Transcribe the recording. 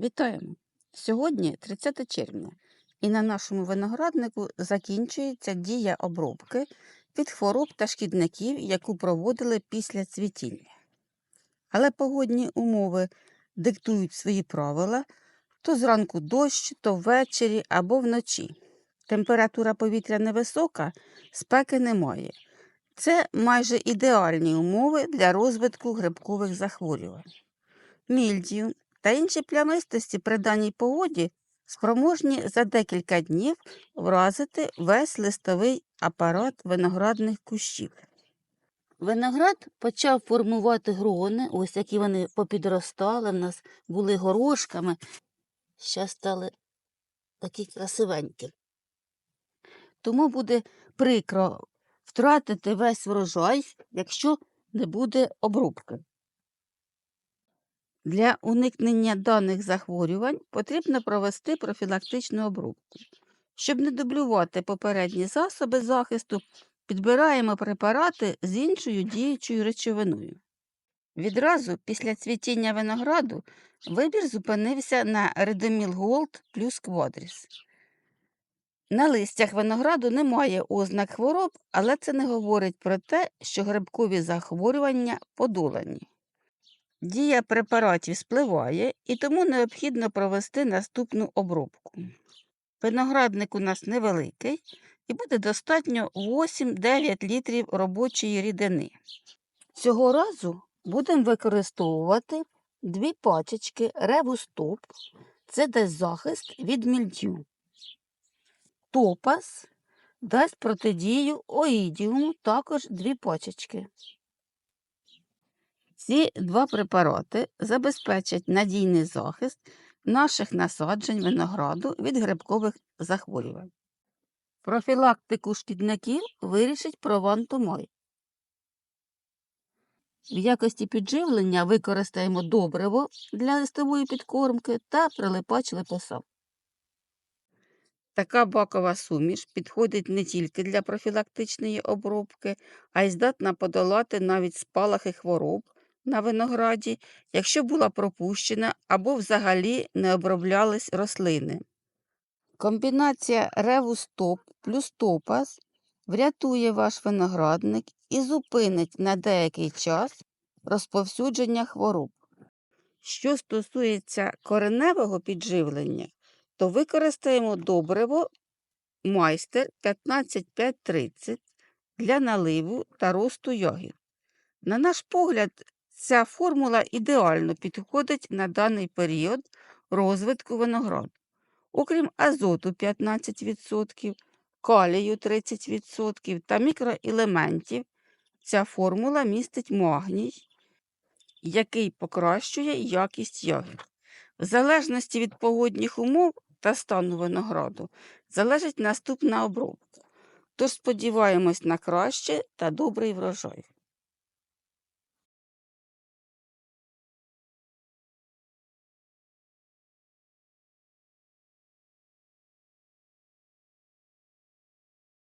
Вітаємо! Сьогодні 30 червня, і на нашому винограднику закінчується дія обробки від хвороб та шкідників, яку проводили після цвітіння. Але погодні умови диктують свої правила то зранку дощ, то ввечері або вночі. Температура повітря невисока, спеки немає. Це майже ідеальні умови для розвитку грибкових захворювань. Мільдію та інші плямистості при даній погоді спроможні за декілька днів вразити весь листовий апарат виноградних кущів. Виноград почав формувати грони, ось які вони попідростали, в нас були горошками, зараз стали такі красивенькі. Тому буде прикро втратити весь врожай, якщо не буде обробки. Для уникнення даних захворювань потрібно провести профілактичну обробку. Щоб не дублювати попередні засоби захисту, підбираємо препарати з іншою діючою речовиною. Відразу після цвітіння винограду вибір зупинився на Редоміл Голд плюс Квадріс. На листях винограду немає ознак хвороб, але це не говорить про те, що грибкові захворювання подолані. Дія препаратів спливає, і тому необхідно провести наступну обробку. Виноградник у нас невеликий і буде достатньо 8-9 літрів робочої рідини. Цього разу будемо використовувати дві пачечки ревустоп. Це дасть захист від мільдю. Топаз дасть протидію оїдіуму, також дві пачечки. Ці два препарати забезпечать надійний захист наших насаджень винограду від грибкових захворювань. Профілактику шкідників вирішить провантумой. В якості підживлення використаємо добриво для листової підкормки та прилипач липосам. Така бакова суміш підходить не тільки для профілактичної обробки, а й здатна подолати навіть спалахи хвороб на винограді, якщо була пропущена або взагалі не оброблялись рослини. Комбінація ревустоп плюс топаз врятує ваш виноградник і зупинить на деякий час розповсюдження хвороб. Що стосується кореневого підживлення, то використаємо добриво майстер 15530 для наливу та росту ягід. На наш погляд, ця формула ідеально підходить на даний період розвитку винограду. Окрім азоту 15%, калію 30% та мікроелементів, ця формула містить магній, який покращує якість ягід. В залежності від погодних умов та стану винограду залежить наступна обробка. Тож сподіваємось на краще та добрий врожай.